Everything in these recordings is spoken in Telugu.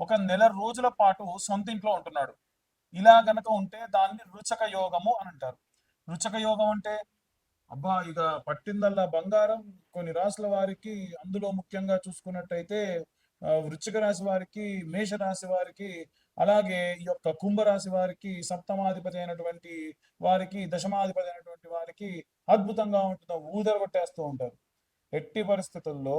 ఒక నెల రోజుల పాటు సొంత ఇంట్లో ఉంటున్నాడు. ఇలా గనక ఉంటే దాన్ని రుచక యోగము అని అంటారు. రుచక యోగం అంటే అబ్బా ఇక పట్టిందల్లా బంగారం. కొన్ని రాసుల వారికి అందులో ముఖ్యంగా చూసుకున్నట్టయితే వృచ్చిక రాశి వారికి మేష రాశి వారికి అలాగే ఈ యొక్క కుంభరాశి వారికి సప్తమాధిపతి అయినటువంటి వారికి దశమాధిపతి అయినటువంటి వారికి అద్భుతంగా ఉంటుందో ఊదర కొట్టేస్తూ ఉంటారు. ఎట్టి పరిస్థితుల్లో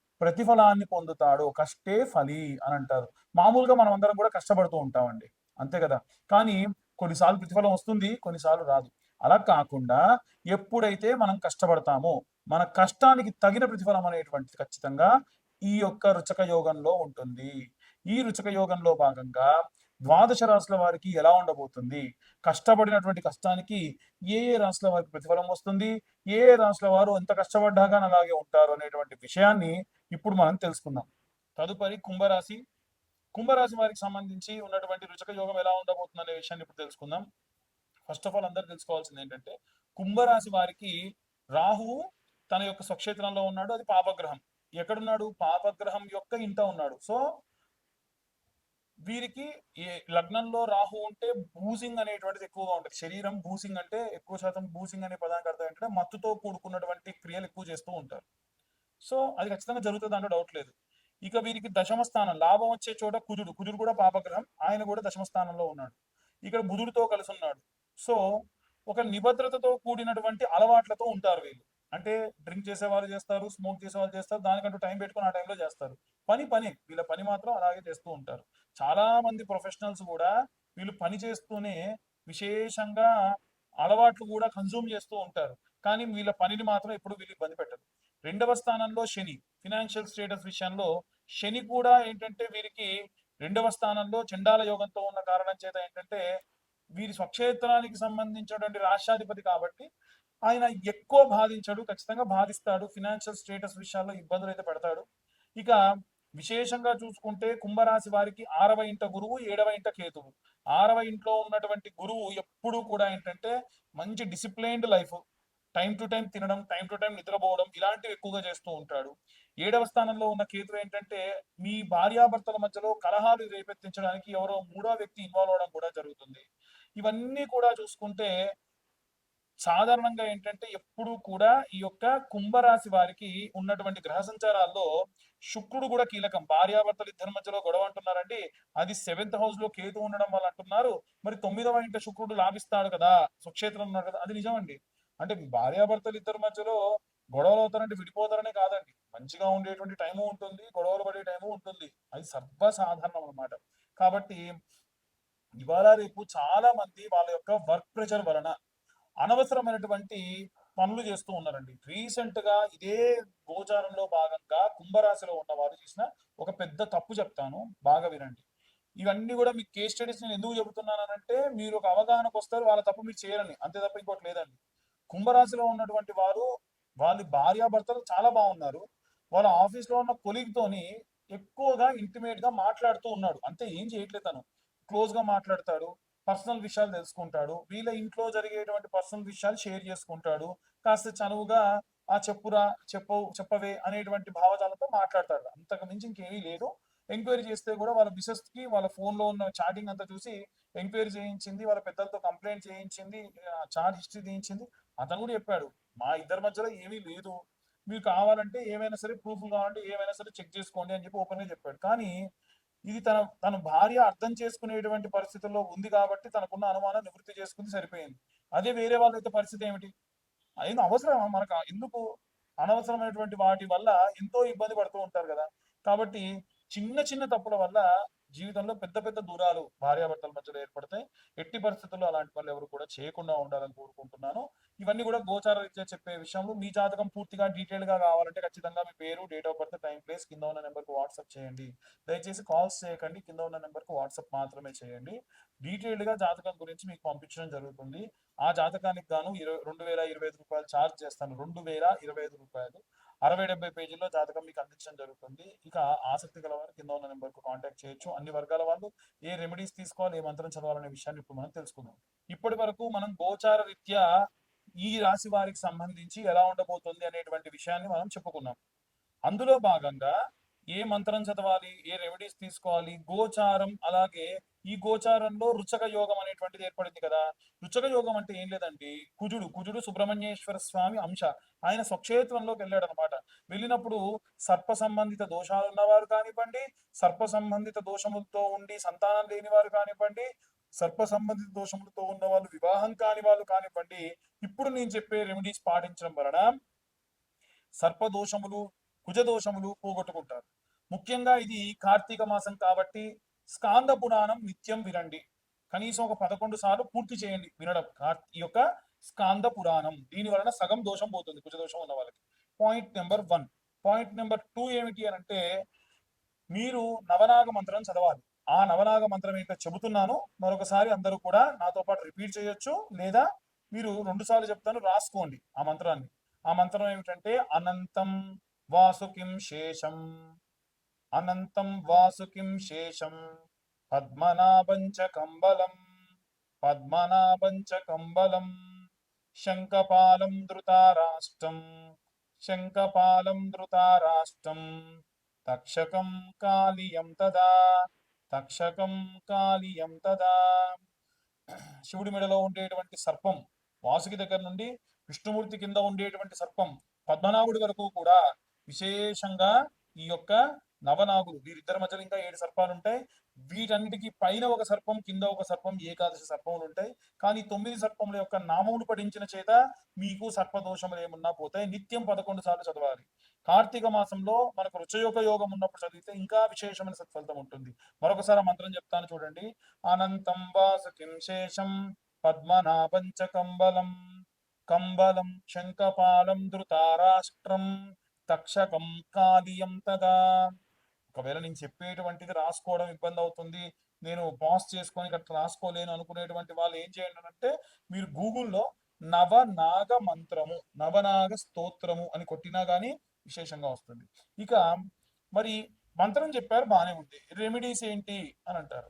ప్రతిఫలాన్ని పొందుతాడో కష్టే ఫలి అని అంటారు. మామూలుగా మనం అందరం కూడా కష్టపడుతూ ఉంటామండి. అంతే కదా? కానీ కొన్నిసార్లు ప్రతిఫలం వస్తుంది కొన్నిసార్లు రాదు. అలా కాకుండా ఎప్పుడైతే మనం కష్టపడతామో మన కష్టానికి తగిన ప్రతిఫలం అనేటువంటిది ఖచ్చితంగా ఈ యొక్క రుచక యోగంలో ఉంటుంది. ఈ రుచక యోగంలో భాగంగా ద్వాదశ రాశుల వారికి ఎలా ఉండబోతుంది? కష్టపడినటువంటి కష్టానికి ఏ ఏ రాశుల వారికి ప్రతిఫలం వస్తుంది? ఏ ఏ రాశుల వారు ఎంత కష్టపడ్డాగా అలాగే ఉంటారు అనేటువంటి విషయాన్ని ఇప్పుడు మనం తెలుసుకుందాం. తదుపరి కుంభరాశి. కుంభరాశి వారికి సంబంధించి ఉన్నటువంటి రుచక యోగం ఎలా ఉండబోతుంది అనే విషయాన్ని ఇప్పుడు తెలుసుకుందాం. ఫస్ట్ ఆఫ్ ఆల్ అందరు తెలుసుకోవాల్సింది ఏంటంటే కుంభరాశి వారికి రాహువు తన యొక్క స్వక్షేత్రంలో ఉన్నాడు అది పాపగ్రహం. ఎక్కడున్నాడు? పాపగ్రహం యొక్క ఇంట ఉన్నాడు. సో వీరికి ఏ లగ్నంలో రాహు ఉంటే బూజింగ్ అనేటువంటిది ఎక్కువగా ఉంటుంది. శరీరం బూసింగ్ అంటే ఎక్కువ శాతం బూసింగ్ అనే పదానికి అర్థం ఏంటంటే మత్తుతో కూడుకున్నటువంటి క్రియలు ఎక్కువ చేస్తూ ఉంటారు. సో అది ఖచ్చితంగా జరుగుతుంది అంటే డౌట్ లేదు. ఇక వీరికి దశమ స్థానం లాభం వచ్చే చోట కుజుడు కుజుడు కూడా పాపగ్రహం ఆయన కూడా దశమ స్థానంలో ఉన్నాడు. ఇక్కడ బుధుడితో కలిసి ఉన్నాడు. సో ఒక నిబద్రతతో కూడినటువంటి అలవాట్లతో ఉంటారు వీళ్ళు. అంటే డ్రింక్ చేసే వాళ్ళు చేస్తారు స్మోక్ చేసే వాళ్ళు చేస్తారు దానికంటూ టైం పెట్టుకుని ఆ టైంలో చేస్తారు. పని పని వీళ్ళ పని మాత్రం అలాగే చేస్తూ ఉంటారు. చాలా మంది ప్రొఫెషనల్స్ కూడా వీళ్ళు పని చేస్తూనే విశేషంగా అలవాట్లు కూడా కన్జ్యూమ్ చేస్తూ ఉంటారు. కానీ వీళ్ళ పనిని మాత్రం ఎప్పుడు వీళ్ళు ఇబ్బంది పెట్టరు. రెండవ స్థానంలో శని. ఫినాన్షియల్ స్టేటస్ విషయంలో శని కూడా ఏంటంటే వీరికి రెండవ స్థానంలో చండాల యోగంతో ఉన్న కారణం చేత ఏంటంటే వీరి స్వక్షేత్రానికి సంబంధించినటువంటి రాష్ట్రాధిపతి కాబట్టి ఆయన ఎక్కువ బాధించడు ఖచ్చితంగా బాధిస్తాడు. ఫినాన్షియల్ స్టేటస్ విషయాల్లో ఇబ్బందులు అయితే పెడతాడు. ఇక విశేషంగా చూసుకుంటే కుంభరాశి వారికి ఆరవ ఇంట గురువు ఏడవ ఇంట కేతువు. ఆరవ ఇంట్లో ఉన్నటువంటి గురువు ఎప్పుడూ కూడా ఏంటంటే మంచి disciplined life time to time తినడం టైం టు టైం నిద్రపోవడం ఇలాంటివి ఎక్కువగా చేస్తూ ఉంటాడు. ఏడవ స్థానంలో ఉన్న కేతు ఏంటంటే మీ భార్యాభర్తల మధ్యలో కలహాలు రేపెత్తించడానికి ఎవరో మూడో వ్యక్తి ఇన్వాల్వ్ అవడం కూడా జరుగుతుంది. ఇవన్నీ కూడా చూసుకుంటే సాధారణంగా ఏంటంటే ఎప్పుడు కూడా ఈ యొక్క కుంభరాశి వారికి ఉన్నటువంటి గ్రహ సంచారాల్లో శుక్రుడు కూడా కీలకం. భార్యాభర్తలు ఇద్దరి మధ్యలో గొడవ అంటున్నారండి. అది సెవెంత్ హౌస్లో కేతు ఉండడం వల్ల అంటున్నారు. మరి తొమ్మిదవ ఇంట శుక్రుడు లాభిస్తాడు కదా స్వక్షేత్రం ఉన్నాడు కదా అది నిజమండి. అంటే భార్యాభర్తలు ఇద్దరు మధ్యలో గొడవలు అవుతారంటే విడిపోతారనే కాదండి. మంచిగా ఉండేటువంటి టైము ఉంటుంది గొడవలు పడే టైము ఉంటుంది. అది సర్వసాధారణం అన్నమాట. కాబట్టి ఇవాళ రేపు చాలా మంది వాళ్ళ యొక్క వర్క్ ప్రెషర్ వలన అనవసరమైనటువంటి పనులు చేస్తూ ఉన్నారండి. రీసెంట్గా ఇదే గోచారంలో భాగంగా కుంభరాశిలో ఉన్న వారు చేసిన ఒక పెద్ద తప్పు చెప్తాను. బాగా వినండి. ఇవన్నీ కూడా మీకు కేస్ స్టడీస్ నేను ఎందుకు చెబుతున్నానంటే మీరు ఒక అవగాహనకు వస్తారు వాళ్ళ తప్పు మీరు చేయాలని అంతే తప్ప ఇంకోటి లేదండి. కుంభరాశిలో ఉన్నటువంటి వారు వాళ్ళ భార్యాభర్తలు చాలా బాగున్నారు. వాళ్ళ ఆఫీస్లో ఉన్న కొలిగ్తోని ఎక్కువగా ఇంటిమేట్గా మాట్లాడుతూ ఉన్నాడు. అంతే ఏం చేయట్లేదు తను. క్లోజ్గా మాట్లాడతాడు పర్సనల్ విషయాలు తెలుసుకుంటాడు వీళ్ళ ఇంట్లో జరిగేటువంటి పర్సనల్ విషయాలు షేర్ చేసుకుంటాడు కాస్త చనువుగా ఆ చెప్పురా చెప్పవు చెప్పవే అనేటువంటి భావజాలతో మాట్లాడతాడు. అంతకు మించి ఇంకేమీ లేదు. ఎంక్వైరీ చేస్తే కూడా వాళ్ళ బిసెస్కి వాళ్ళ ఫోన్లో ఉన్న చాటింగ్ అంతా చూసి ఎంక్వైరీ చేయించింది వాళ్ళ పెద్దలతో కంప్లైంట్ చేయించింది చార్ట్ హిస్టరీ చేయించింది అతను కూడా చెప్పాడు మా ఇద్దరి మధ్యలో ఏమీ లేదు. మీకు కావాలంటే ఏమైనా సరే ప్రూఫ్ కావాలంటే ఏమైనా సరే చెక్ చేసుకోండి అని చెప్పి ఓపెన్గా చెప్పాడు. కానీ ఇది తన తన భార్య అర్థం చేసుకునేటువంటి పరిస్థితుల్లో ఉంది కాబట్టి తనకున్న అనుమానం నివృత్తి చేసుకుని సరిపోయింది. అదే వేరే వాళ్ళైతే పరిస్థితి ఏమిటి? అది అవసరమా? మనకు ఎందుకు అనవసరమైనటువంటి వాటి వల్ల ఎంతో ఇబ్బంది పడుతూ ఉంటారు కదా. కాబట్టి చిన్న చిన్న తప్పుల వల్ల జీవితంలో పెద్ద పెద్ద దూరాలు భార్యాభర్తల మధ్యలో ఏర్పడతాయి. ఎట్టి పరిస్థితుల్లో అలాంటి పనులు ఎవరు కూడా చేయకుండా ఉండాలని కోరుకుంటున్నాను. ఇవన్నీ కూడా గోచార రీత్యా చెప్పే విషయంలో మీ జాతకం పూర్తిగా డీటెయిల్గా కావాలంటే ఖచ్చితంగా మీ పేరు date of birth time place కింద ఉన్న నెంబర్కు వాట్సాప్ చేయండి. దయచేసి కాల్స్ చేయకండి కింద ఉన్న నెంబర్కు వాట్సాప్ మాత్రమే చేయండి. డీటెయిల్డ్గా జాతకం గురించి మీకు పంపించడం జరుగుతుంది. ఆ జాతకానికి గాను ఇరవై రెండు వేల ఇరవై ఐదు రూపాయలు ఛార్జ్ చేస్తాను. రెండు వేల ఇరవై ఐదు రూపాయలు. అరవై డెబ్బై పేజీల్లో జాతకం మీకు అందించడం జరుగుతుంది. ఇక ఆసక్తి గల వారు కింద ఉన్న నెంబర్కు కాంటాక్ట్ చేయొచ్చు. అన్ని వర్గాల వాళ్ళు ఏ రెమెడీస్ తీసుకోవాలి ఏ మంత్రం చదవాలనే విషయాన్ని ఇప్పుడు మనం తెలుసుకుందాం. ఇప్పటి వరకు మనం గోచార రీత్యా ఈ రాశి వారికి సంబంధించి ఎలా ఉండబోతుంది అనేటువంటి విషయాన్ని మనం చెప్పుకున్నాం. అందులో భాగంగా ఏ మంత్రం చదవాలి ఏ రెమెడీస్ తీసుకోవాలి గోచారం అలాగే ఈ గోచారంలో రుచక యోగం అనేటువంటిది ఏర్పడింది కదా. రుచక యోగం అంటే ఏం లేదండి. కుజుడు కుజుడు సుబ్రహ్మణ్యేశ్వర స్వామి అంశ. ఆయన స్వక్షేత్రంలోకి వెళ్ళాడు అనమాట వెళ్ళినప్పుడు సర్ప సంబంధిత దోషాలు ఉన్నవారు కానివ్వండి సర్ప సంబంధిత దోషములతో ఉండి సంతానం లేని వారు కానివ్వండి సర్ప సంబంధిత దోషములతో ఉన్న వాళ్ళు వివాహం కాని వాళ్ళు కానివ్వండి ఇప్పుడు నేను చెప్పే రెమెడీస్ పాటించడం వలన సర్ప దోషములు కుజ దోషములు పోగొట్టుకుంటారు. ముఖ్యంగా ఇది కార్తీక మాసం కాబట్టి స్కాంద పురాణం నిత్యం వినండి. కనీసం ఒక పదకొండు సార్లు పూర్తి చేయండి వినడం. ఈ యొక్క స్కాంద పురాణం దీని వలన సగం దోషం పోతుంది కుజ దోషం ఉన్న వాళ్ళకి. Point number one point number two ఏమిటి అని అంటే మీరు నవనాగ మంత్రం చదవాలి. ఆ నవనాగ మంత్రం ఏంటో చెబుతున్నాను. మరొకసారి అందరూ కూడా నాతో పాటు రిపీట్ చేయొచ్చు. లేదా మీరు రెండు సార్లు చెప్తాను రాసుకోండి ఆ మంత్రాన్ని. ఆ మంత్రం ఏమిటంటే అనంతం వాసుకిం శేషం. అనంతం వాసుకిం శేషం పద్మనాభంచ కంబలం పద్మనాభంచ కంబలం శంఖపాలం ధృతారాష్ట్రం శంఖపాలం ధృతారాష్ట్రం తక్షకం కాళియం తదా తక్షకం కాళియం తదా. శివుడి మెడలో ఉండేటువంటి సర్పం వాసుకి దగ్గర నుండి విష్ణుమూర్తి కింద ఉండేటువంటి సర్పం పద్మనాభుడి వరకు కూడా విశేషంగా ఈ యొక్క నవనాగులు వీరిద్దరి మధ్యలో ఇంకా ఏడు సర్పాలు ఉంటాయి. వీటన్నిటికి పైన ఒక సర్పం కింద ఒక సర్పం ఏకాదశి సర్పములు ఉంటాయి. కానీ తొమ్మిది సర్పముల యొక్క నామములు పఠించిన చేత మీకు సర్పదోషములు ఏమున్నా పోతాయి. నిత్యం పదకొండు సార్లు చదవాలి. కార్తీక మాసంలో మనకు రుచయోగ యోగం ఉన్నప్పుడు చదివితే ఇంకా విశేషమైన సత్ఫలితం ఉంటుంది. మరొకసారి మంత్రం చెప్తాను చూడండి. అనంతం వాసుకిం శేషం పద్మనాభంచ కంబలం కంబలం శంఖపాలం ధృతారాష్ట్రం తక్షకం కాదియం తదా. ఒకవేళ నేను చెప్పేటువంటిది రాసుకోవడం ఇబ్బంది అవుతుంది నేను పాస్ చేసుకొని ఇక్కడ రాసుకోలేను అనుకునేటువంటి వాళ్ళు ఏం చేయండి అంటే మీరు గూగుల్లో నవనాగ మంత్రము నవనాగ స్తోత్రము అని కొట్టినా కానీ విశేషంగా వస్తుంది. ఇక మరి మంత్రం చెప్పారు బాగానే ఉంది. రెమెడీస్ ఏంటి అని అంటారు.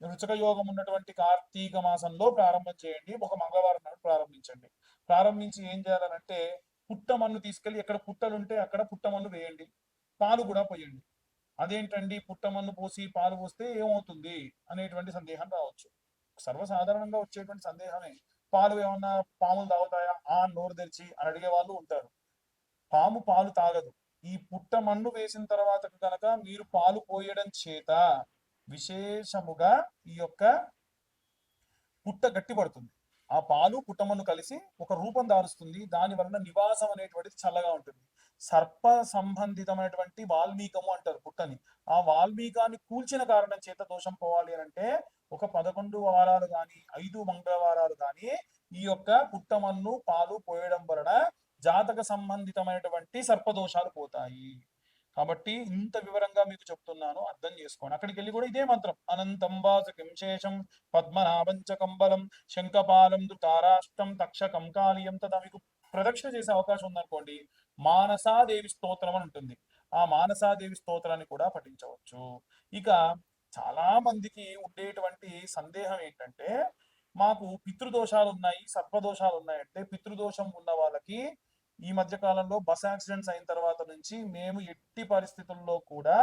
రుచక యోగం ఉన్నటువంటి కార్తీక మాసంలో ప్రారంభం చేయండి. ఒక మంగళవారం నాడు ప్రారంభించండి. ప్రారంభించి ఏం చేయాలంటే పుట్టమన్ను తీసుకెళ్ళి ఎక్కడ పుట్టలుంటే అక్కడ పుట్టమన్ను వేయండి. పాలు కూడా పోయండి. అదేంటండి? పుట్టమన్ను పోసి పాలు పోస్తే ఏమవుతుంది? అనేటువంటి సందేహం రావచ్చు. సర్వసాధారణంగా వచ్చేటువంటి సందేహమే. పాలు ఏమన్నా పాములు తాగుతాయా? ఆ నోరు తెరిచి అని అడిగే వాళ్ళు ఉంటారు. పాము పాలు తాగదు. ఈ పుట్ట మన్ను వేసిన తర్వాత కనుక మీరు పాలు పోయడం చేత విశేషముగా ఈ యొక్క పుట్ట గట్టిపడుతుంది. ఆ పాలు పుట్టమను కలిసి ఒక రూపం దారుస్తుంది. దాని వలన నివాసం అనేటువంటిది చల్లగా ఉంటుంది. సర్ప సంబంధితమైనటువంటి వాల్మీకము అంటారు పుట్టని. ఆ వాల్మీకాన్ని కూల్చిన కారణం చేత దోషం పోవాలి అని అంటే ఒక పదకొండు వారాలు కానీ ఐదు మంగళవారాలు కానీ ఈ యొక్క పుట్టమన్ను పాలు పోయడం వలన జాతక సంబంధితమైనటువంటి సర్పదోషాలు పోతాయి. కాబట్టి ఇంత వివరంగా మీకు చెప్తున్నాను అర్థం చేసుకోండి. అక్కడికి వెళ్ళి కూడా ఇదే మంత్రం. అనంతం వాసుకిం శేషం పద్మనాభంచ కంబలం శంఖపాలం తారాష్టం తక్షకం కాళీయం తదా. మీకు ప్రదక్షిణ చేసే అవకాశం ఉందనుకోండి మానసాదేవి స్తోత్రం అని ఉంటుంది. ఆ మానసాదేవి స్తోత్రాన్ని కూడా పఠించవచ్చు. ఇక చాలా మందికి ఉండేటువంటి సందేహం ఏంటంటే మాకు పితృదోషాలు ఉన్నాయి సర్పదోషాలు ఉన్నాయి అంటే పితృదోషం ఉన్న వాళ్ళకి ఈ మధ్య కాలంలో బస్ యాక్సిడెంట్స్ అయిన తర్వాత నుంచి మేము ఎట్టి పరిస్థితుల్లో కూడా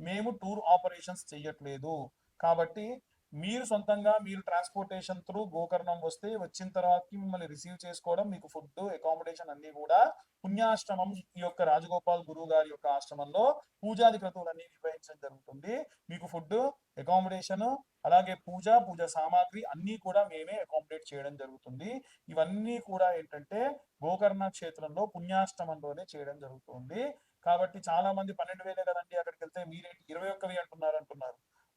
మేము టూర్ ఆపరేషన్స్ చెయ్యట్లేదు. కాబట్టి మీరు సొంతంగా మీరు ట్రాన్స్పోర్టేషన్ త్రూ గోకర్ణం వస్తే వచ్చిన తర్వాత మిమ్మల్ని రిసీవ్ చేసుకోవడం మీకు ఫుడ్ అకామిడేషన్ అన్ని కూడా పుణ్యాశ్రమం ఈ యొక్క రాజగోపాల్ గురువు గారి యొక్క ఆశ్రమంలో పూజాది క్రతువులన్నీ నిర్వహించడం జరుగుతుంది. మీకు ఫుడ్ అకామిడేషన్ అలాగే పూజ పూజ సామాగ్రి అన్ని కూడా మేమే అకామిడేట్ చేయడం జరుగుతుంది. ఇవన్నీ కూడా ఏంటంటే గోకర్ణ క్షేత్రంలో పుణ్యాశ్రమంలోనే చేయడం జరుగుతుంది. కాబట్టి చాలా మంది పన్నెండు వేలే కదండి అక్కడికి వెళ్తే మీరేంటి ఇరవై ఒక్కవి అంటున్నారు అంటున్నారు.